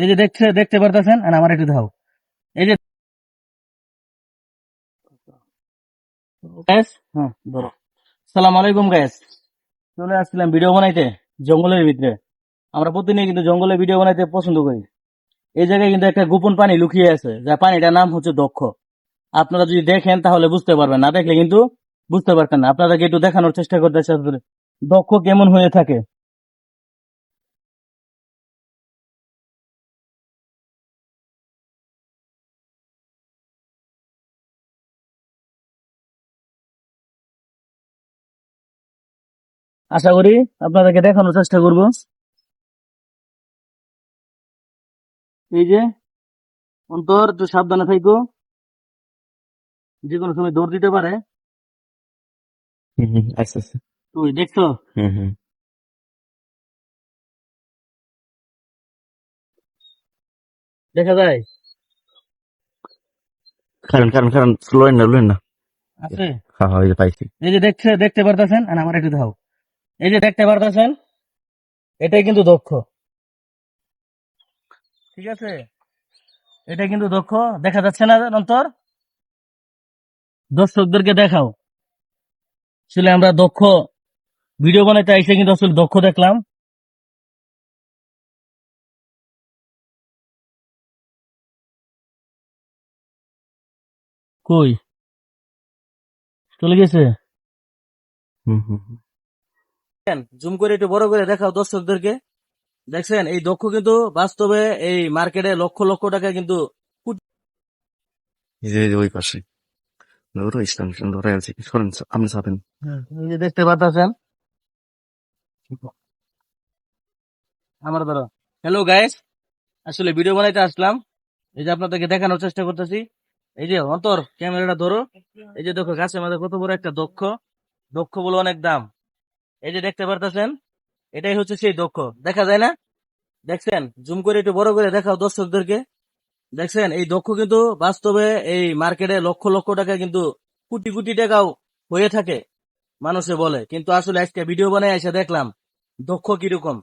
এই যে দেখছে দেখতে পারতেছেন? আর আমার একটু দাও এই যে হ্যাঁ ধরো। সালাম আলাইকুম গ্যাস চলে আসছিলাম ভিডিও বানাইতে জঙ্গলের ভিতরে। আমরা প্রতিদিন কিন্তু জঙ্গলে ভিডিও বানাইতে পছন্দ করি। এই জায়গায় কিন্তু একটা গোপন পানি লুকিয়ে আছে যা পানিটার নাম হচ্ছে দক্ষ। আপনারা যদি দেখেন তাহলে বুঝতে পারবেন। না দেখলে কিন্তু বুঝতে পারতেন না। আপনাদেরকে একটু দেখানোর চেষ্টা আসলে দক্ষ কেমন হয়ে থাকে? আশা করি আপনাদেরকে দেখানোর চেষ্টা করব। এই যে অন্তর একটু সাবধানে থাইকো। যে কোনো সময় দৌড় দিতে পারে। আচ্ছা আচ্ছা। তুই দেখছ? দেখা যায়? কারণ কারণ কারণ লইন না না। আছে? হ্যাঁ হ্যাঁ এই যে পাইছি। এই যে দেখছে দেখতে পারতেছেন? আর আমার একটু দাও এই যে দেখতে পারতেছেন, এটাই কিন্তু দক্ষ। ঠিক আছে? এটা কিন্তু দক্ষ। দেখা যাচ্ছে না অন্তর? দর্শকদেরকে দেখাও। আসলে আমরা দক্ষ ভিডিও বানাইতে এসে কিন্তু আসলে দক্ষ দেখলাম। কই? চলে গেছে? হুম হুম। জুম করে একটু বড় করে দেখাও দর্শকদেরকে। দেখছেন এই দক্ষ কিন্তু বাস্তবে এই মার্কেটে লক্ষ লক্ষ টাকা কিন্তু ওই পাশে। ইসলাম ইসলাম আছে। সরেন আপনি চাপেন। দেখতে পাচ্ছেন আমার ধরো হ্যালো গাইস আসলে ভিডিও বানাইতে আসলাম। এই যে আপনাদেরকে দেখানোর চেষ্টা করতেছি। এই যে অন্তর ক্যামেরাটা ধরো। এই যে দেখো গাছের মধ্যে কত বড় একটা দক্ষ। দক্ষ বলে অনেক দাম। এই যে দেখতে পারতেছেন, এটাই হচ্ছে সেই দক্ষ। দেখা যায় না? দেখছেন? জুম করে একটু বড় করে দেখাও দর্শকদেরকে। দেখছেন? এই দক্ষ কিন্তু বাস্তবে এই মার্কেটে লক্ষ লক্ষ টাকা কিন্তু কোটি কোটি টাকাও হয়ে থাকে, মানুষে বলে। কিন্তু আসলে আজকে ভিডিও বানাই এসে দেখলাম, দক্ষ কীরকম?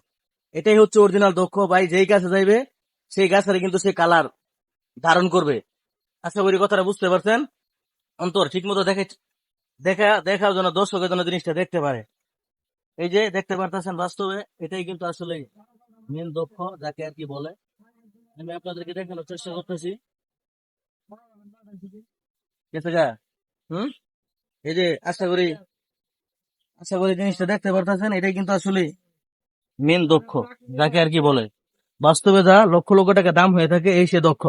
এটাই হচ্ছে অরিজিনাল দক্ষ। ভাই, যেই গাছে যাইবে, সেই গাছের কিন্তু সে কালার ধারণ করবে। আশা করি কথাটা বুঝতে পারছেন? অন্তর ঠিক মতো দেখে দেখা দেখার জন্য দর্শকের জন্য জিনিসটা দেখতে পারে। এই যে দেখতে পারতেছেন বাস্তবে, এটাই কিন্তু আসলে মেন দক্ষ, যাকে আর কি বলে। আমি আপনাদেরকে দেখানোর চেষ্টা করতেছি। হুম? এই যে আশা করি আশা করি জিনিসটা দেখতে পারতেছেন, এটাই কিন্তু আসলে মেন দক্ষ, যাকে আর কি বলে। বাস্তবে যা লক্ষ লক্ষ টাকা দাম হয়ে থাকে, এই সে দক্ষ।